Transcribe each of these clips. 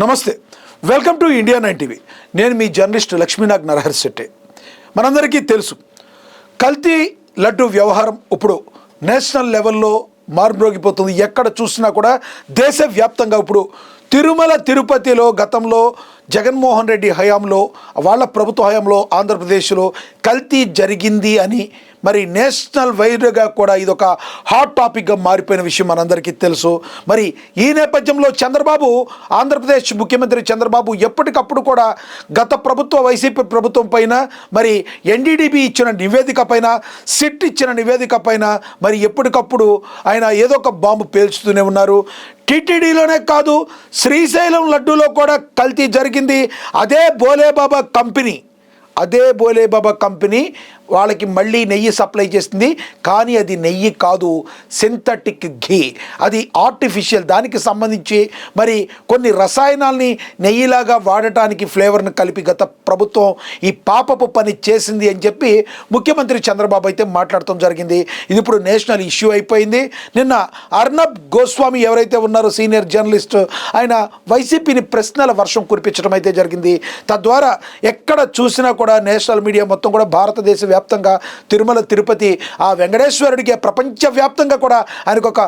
నమస్తే. Welcome to India nine TV నేను మీ జర్నలిస్ట్ లక్ష్మీనాగ్ నరహరి శెట్టి. మనందరికీ తెలుసు కల్తీ లడ్డు వ్యవహారం ఇప్పుడు నేషనల్ లెవెల్లో మార్మ్రోగిపోతుంది ఎక్కడ చూసినా కూడా దేశవ్యాప్తంగా ఇప్పుడు తిరుమల తిరుపతిలో గతంలో జగన్మోహన్ రెడ్డి హయాంలో వాళ్ళ ప్రభుత్వ హయాంలో ఆంధ్రప్రదేశ్లో కల్తీ జరిగింది అని మరి నేషనల్ వైర్గా కూడా ఇది ఒక హాట్ టాపిక్గా మారిపోయిన విషయం మనందరికీ తెలుసు. మరి ఈ నేపథ్యంలో చంద్రబాబు ఆంధ్రప్రదేశ్ ముఖ్యమంత్రి చంద్రబాబు ఎప్పటికప్పుడు కూడా గత ప్రభుత్వ వైసీపీ ప్రభుత్వం పైన మరి ఎన్డీడీబీ ఇచ్చిన నివేదిక పైన సిట్ ఇచ్చిన నివేదిక పైన మరి ఎప్పటికప్పుడు ఆయన ఏదో ఒక బాంబు పేల్చుతూనే ఉన్నారు. టీటీడీలోనే కాదు శ్రీశైలం లడ్డూలో కూడా కల్తీ జరిగింది. అదే బోలేబాబా కంపెనీ అదే బోలేబాబా కంపెనీ వాళ్ళకి మళ్ళీ నెయ్యి సప్లై చేస్తుంది. కానీ అది నెయ్యి కాదు. సింథటిక్ ఘీ. అది ఆర్టిఫిషియల్. దానికి సంబంధించి మరి కొన్ని రసాయనాల్ని నెయ్యిలాగా వాడటానికి ఫ్లేవర్ని కలిపి గత ప్రభుత్వం ఈ పాపపు పని చేసింది అని చెప్పి ముఖ్యమంత్రి చంద్రబాబు అయితే మాట్లాడటం జరిగింది. ఇది ఇప్పుడు నేషనల్ ఇష్యూ అయిపోయింది. నిన్న అర్నబ్ గోస్వామి ఎవరైతే ఉన్నారో సీనియర్ జర్నలిస్ట్ ఆయన వైసీపీని ప్రశ్నల వర్షం కురిపించడం అయితే జరిగింది. తద్వారా ఎక్కడ చూసినా కూడా నేషనల్ మీడియా మొత్తం కూడా భారతదేశ వ్యాప్తంగా తిరుమల తిరుపతి ఆ వెంకటేశ్వరుడికి ప్రపంచవ్యాప్తంగా కూడా ఆయనకు ఒక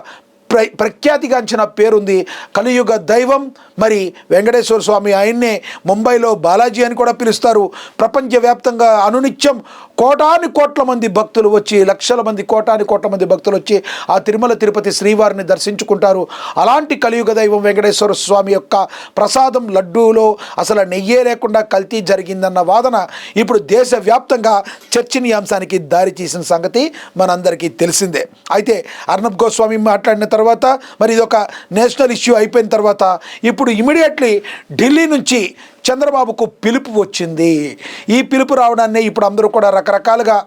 ప్ర ప్రఖ్యాతిగాంచిన పేరుంది. కలియుగ దైవం మరి వెంకటేశ్వర స్వామి. ఆయన్నే ముంబైలో బాలాజీ అని కూడా పిలుస్తారు. ప్రపంచవ్యాప్తంగా అనునిత్యం కోటాని కోట్ల మంది భక్తులు వచ్చి లక్షల మంది కోటాని కోట్ల మంది భక్తులు వచ్చి ఆ తిరుమల తిరుపతి శ్రీవారిని దర్శించుకుంటారు. అలాంటి కలియుగ దైవం వెంకటేశ్వర స్వామి యొక్క ప్రసాదం లడ్డూలో అసలు నెయ్యే లేకుండా కల్తీ జరిగిందన్న వాదన ఇప్పుడు దేశవ్యాప్తంగా చర్చనీయాంశానికి దారి తీసిన సంగతి మనందరికీ తెలిసిందే. అయితే అర్ణబ్ గోస్వామి మాట్లాడిన తర్వాత మరి ఇది ఒక నేషనల్ ఇష్యూ అయిపోయిన తర్వాత ఇప్పుడు ఇమీడియట్లీ ఢిల్లీ నుంచి చంద్రబాబుకు పిలుపు వచ్చింది. ఈ పిలుపు రావడాన్ని ఇప్పుడు అందరూ కూడా రకరకాలుగా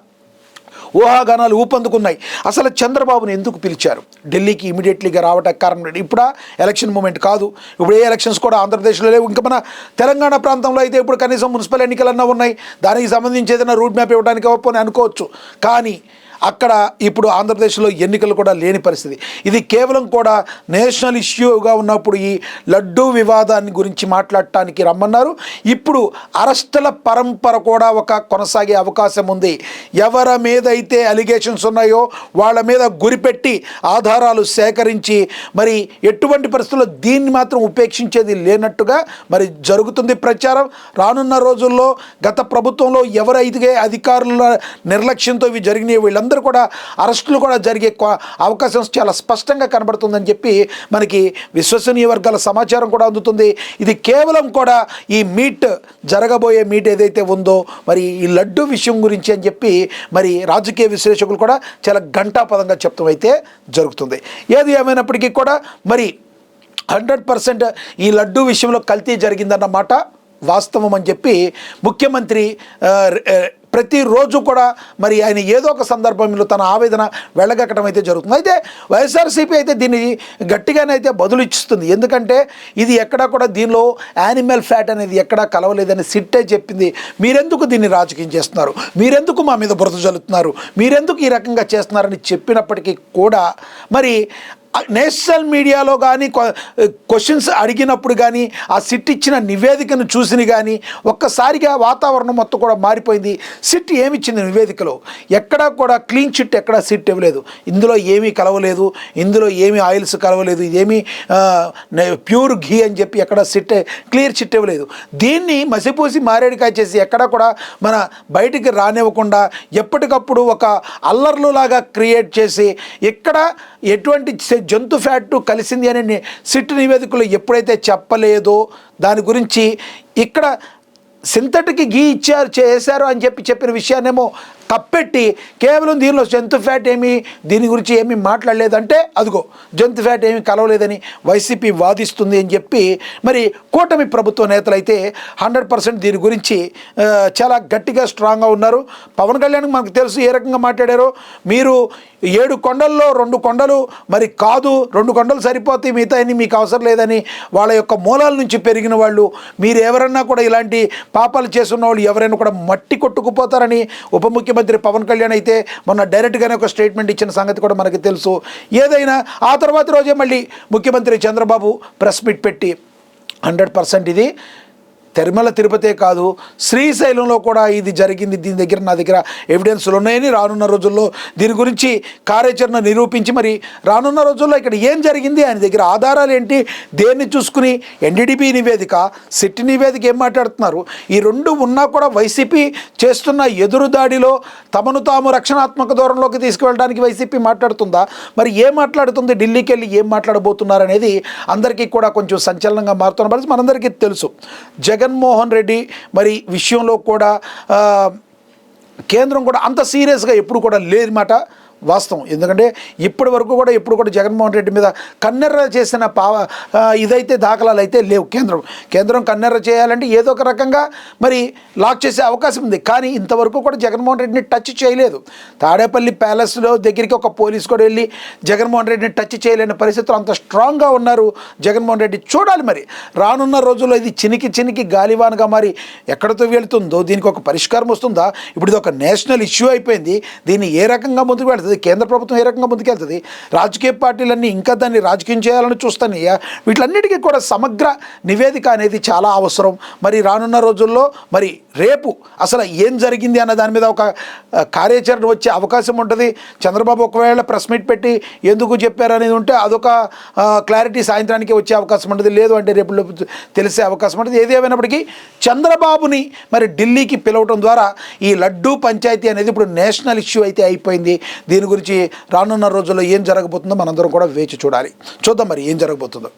ఊహాగానాలు ఊపందుకున్నాయి. అసలు చంద్రబాబుని ఎందుకు పిలిచారు? ఢిల్లీకి ఇమీడియట్లీగా రావడానికి కారణం ఇప్పుడా ఎలక్షన్ మూమెంట్ కాదు. ఇప్పుడు ఏ ఎలక్షన్స్ కూడా ఆంధ్రప్రదేశ్లో లేవు. ఇంకా మన తెలంగాణ ప్రాంతంలో అయితే ఇప్పుడు కనీసం మున్సిపల్ ఎన్నికలన్నా ఉన్నాయి. దానికి సంబంధించి ఏదైనా రూట్ మ్యాప్ ఇవ్వడానికి అవ్వని అనుకోవచ్చు. కానీ అక్కడ ఇప్పుడు ఆంధ్రప్రదేశ్లో ఎన్నికలు కూడా లేని పరిస్థితి. ఇది కేవలం కూడా నేషనల్ ఇష్యూగా ఉన్నప్పుడు ఈ లడ్డూ వివాదాన్ని గురించి మాట్లాడటానికి రమ్మన్నారు. ఇప్పుడు అరెస్టుల పరంపర కూడా ఒక కొనసాగే అవకాశం ఉంది. ఎవరి మీద అయితే అలిగేషన్స్ ఉన్నాయో వాళ్ళ మీద గురిపెట్టి ఆధారాలు సేకరించి మరి ఎటువంటి పరిస్థితుల్లో దీన్ని మాత్రం ఉపేక్షించేది లేనట్టుగా మరి జరుగుతుంది ప్రచారం. రానున్న రోజుల్లో గత ప్రభుత్వంలో ఎవరైతే అధికారుల నిర్లక్ష్యంతో ఇవి జరిగినాయి వీళ్ళందరూ కూడా అరెస్టులు కూడా జరిగే అవకాశం చాలా స్పష్టంగా కనబడుతుందని చెప్పి మనకి విశ్వసనీయ వర్గాల సమాచారం కూడా అందుతుంది. ఇది కేవలం కూడా ఈ మీట్ జరగబోయే మీట్ ఏదైతే ఉందో మరి ఈ లడ్డు విషయం గురించి అని చెప్పి మరి రాజకీయ విశ్లేషకులు కూడా చాలా ఘంటాపదంగా చెప్తాం. అయితే జరుగుతుంది. ఏది ఏమైనప్పటికీ కూడా మరి హండ్రెడ్ పర్సెంట్ ఈ లడ్డు విషయంలో కల్తీ జరిగిందన్నమాట వాస్తవం అని చెప్పి ముఖ్యమంత్రి ప్రతిరోజు కూడా మరి ఆయన ఏదో ఒక సందర్భంలో తన ఆవేదన వెళ్ళగక్కడం అయితే జరుగుతుంది. అయితే వైఎస్ఆర్సీపీ అయితే దీన్ని గట్టిగానే అయితే బదులు ఇస్తుంది ఎందుకంటే ఇది ఎక్కడా కూడా దీనిలో యానిమల్ ఫ్యాట్ అనేది ఎక్కడా కలవలేదని సిట్టే చెప్పింది. మీరెందుకు దీన్ని రాజకీయం చేస్తున్నారు? మీరెందుకు మా మీద బురద జల్లుతున్నారు? మీరెందుకు ఈ రకంగా చేస్తున్నారని చెప్పినప్పటికీ కూడా మరి నేషనల్ మీడియాలో కానీ క్వశ్చన్స్ అడిగినప్పుడు కానీ ఆ సిట్ ఇచ్చిన నివేదికను చూసిన కానీ ఒక్కసారిగా వాతావరణం మొత్తం కూడా మారిపోయింది. సిట్ ఏమిచ్చింది నివేదికలో? ఎక్కడా కూడా క్లీన్ చిట్ ఎక్కడా సిట్ ఇవ్వలేదు. ఇందులో ఏమీ కలవలేదు. ఇందులో ఏమీ ఆయిల్స్ కలవలేదు. ఇదేమీ ప్యూర్ ఘీ అని చెప్పి ఎక్కడ సిట్ క్లియర్ చిట్ ఇవ్వలేదు. దీన్ని మసిపూసి మారేడుకాయ చేసి ఎక్కడా కూడా మన బయటికి రానివ్వకుండా ఎప్పటికప్పుడు ఒక అల్లర్లులాగా క్రియేట్ చేసి ఎక్కడ ఎటువంటి జంతు ఫ్యాట్ కలిసింది అని సిట్ నివేదికలు ఎప్పుడైతే చెప్పలేదో దాని గురించి ఇక్కడ సింథటిక్ గీ ఇచ్చారు చేశారు అని చెప్పి చెప్పిన విషయాన్నేమో తప్పెట్టి కేవలం దీనిలో జంతు ఫ్యాట్ ఏమి దీని గురించి ఏమీ మాట్లాడలేదంటే అదిగో జంతు ఫ్యాట్ ఏమీ కలవలేదని వైసీపీ వాదిస్తుంది అని చెప్పి మరి కూటమి ప్రభుత్వ నేతలు అయితే హండ్రెడ్ పర్సెంట్ దీని గురించి చాలా గట్టిగా స్ట్రాంగ్గా ఉన్నారు. పవన్ కళ్యాణ్ మనకు తెలుసు ఏ రకంగా మాట్లాడారో. మీరు ఏడు కొండల్లో రెండు కొండలు మరి కాదు రెండు కొండలు సరిపోతాయి మిగతా మీకు అవసరం లేదని వాళ్ళ యొక్క మూలాల నుంచి పెరిగిన వాళ్ళు మీరు ఎవరన్నా కూడా ఇలాంటి పాపాలు చేస్తున్న వాళ్ళు ఎవరైనా కూడా మట్టి కొట్టుకుపోతారని ఉప ముఖ్యమంత్రి ముఖ్యమంత్రి పవన్ కళ్యాణ్ అయితే మొన్న డైరెక్ట్గానే ఒక స్టేట్మెంట్ ఇచ్చిన సంగతి కూడా మనకు తెలుసు. ఏదైనా ఆ తర్వాత రోజే మళ్ళీ ముఖ్యమంత్రి చంద్రబాబు ప్రెస్ మీట్ పెట్టి హండ్రెడ్ పర్సెంట్ ఇది. తిరుమల తిరుపతే కాదు శ్రీశైలంలో కూడా ఇది జరిగింది. దీని దగ్గర నా దగ్గర ఎవిడెన్స్లు ఉన్నాయని రానున్న రోజుల్లో దీని గురించి కార్యాచరణ నిరూపించి మరి రానున్న రోజుల్లో ఇక్కడ ఏం జరిగింది ఆయన దగ్గర ఆధారాలు ఏంటి దేన్ని చూసుకుని ఎన్డీడీపీ నివేదిక సిట్టి నివేదిక ఏం మాట్లాడుతున్నారు? ఈ రెండు ఉన్నా కూడా వైసీపీ చేస్తున్న ఎదురుదాడిలో తమను తాము రక్షణాత్మక దూరంలోకి తీసుకువెళ్ళడానికి వైసీపీ మాట్లాడుతుందా? మరి ఏం మాట్లాడుతుంది? ఢిల్లీకి వెళ్ళి ఏం మాట్లాడబోతున్నారు అనేది అందరికీ కూడా కొంచెం సంచలనంగా మారుతున్న పరిస్థితి మనందరికీ తెలుసు. జగన్ జగన్మోహన్ రెడ్డి మరి విషయంలో కూడా ఆ, కేంద్రం కూడా అంత సీరియస్గా ఎప్పుడు కూడా లేదన్నమాట. వాస్తవం. ఎందుకంటే ఇప్పటి వరకు కూడా ఇప్పుడు కూడా జగన్మోహన్ రెడ్డి మీద కన్నెర్ర చేసిన పావ ఇదైతే దాఖలాలు అయితే లేవు కేంద్రం. కేంద్రం కన్నెర్ర చేయాలంటే ఏదో ఒక రకంగా మరి లాక్ చేసే అవకాశం ఉంది. కానీ ఇంతవరకు కూడా జగన్మోహన్ రెడ్డిని టచ్ చేయలేదు. తాడేపల్లి ప్యాలెస్లో దగ్గరికి ఒక పోలీస్ కూడా వెళ్ళి జగన్మోహన్ రెడ్డిని టచ్ చేయలేని పరిస్థితులు అంత స్ట్రాంగ్గా ఉన్నారు జగన్మోహన్ రెడ్డి. చూడాలి మరి. రానున్న రోజుల్లో ఇది చినికి చినికి గాలివానగా మరి ఎక్కడితో వెళుతుందో దీనికి ఒక పరిష్కారం వస్తుందా? ఇప్పుడు ఇది ఒక నేషనల్ ఇష్యూ అయిపోయింది. దీన్ని ఏ రకంగా ముందుకు వెళ్తుంది? కేంద్ర ప్రభుత్వం ఏ రకంగా ముందుకెళ్తుంది? రాజకీయ పార్టీలన్నీ ఇంకా దాన్ని రాజకీయం చేయాలని చూస్తానయ్యా వీటిలన్నిటికీ కూడా సమగ్ర నివేదిక అనేది చాలా అవసరం. మరి రానున్న రోజుల్లో మరి రేపు అసలు ఏం జరిగింది అన్న దాని మీద ఒక కార్యాచరణ వచ్చే అవకాశం ఉంటుంది. చంద్రబాబు ఒకవేళ ప్రెస్ మీట్ పెట్టి ఎందుకు చెప్పారు అనేది ఉంటే అదొక క్లారిటీ సాయంత్రానికి వచ్చే అవకాశం ఉంటుంది. లేదు అంటే రేపు లోపు తెలిసే అవకాశం ఉంటుంది. ఏది ఏమైనప్పటికీ చంద్రబాబుని మరి ఢిల్లీకి పిలవటం ద్వారా ఈ లడ్డూ పంచాయతీ అనేది ఇప్పుడు నేషనల్ ఇష్యూ అయితే అయిపోయింది. దీని గురించి రానున్న రోజుల్లో ఏం జరగబోతుందో మనందరం కూడా వేచి చూడాలి. చూద్దాం మరి ఏం జరగబోతుందో.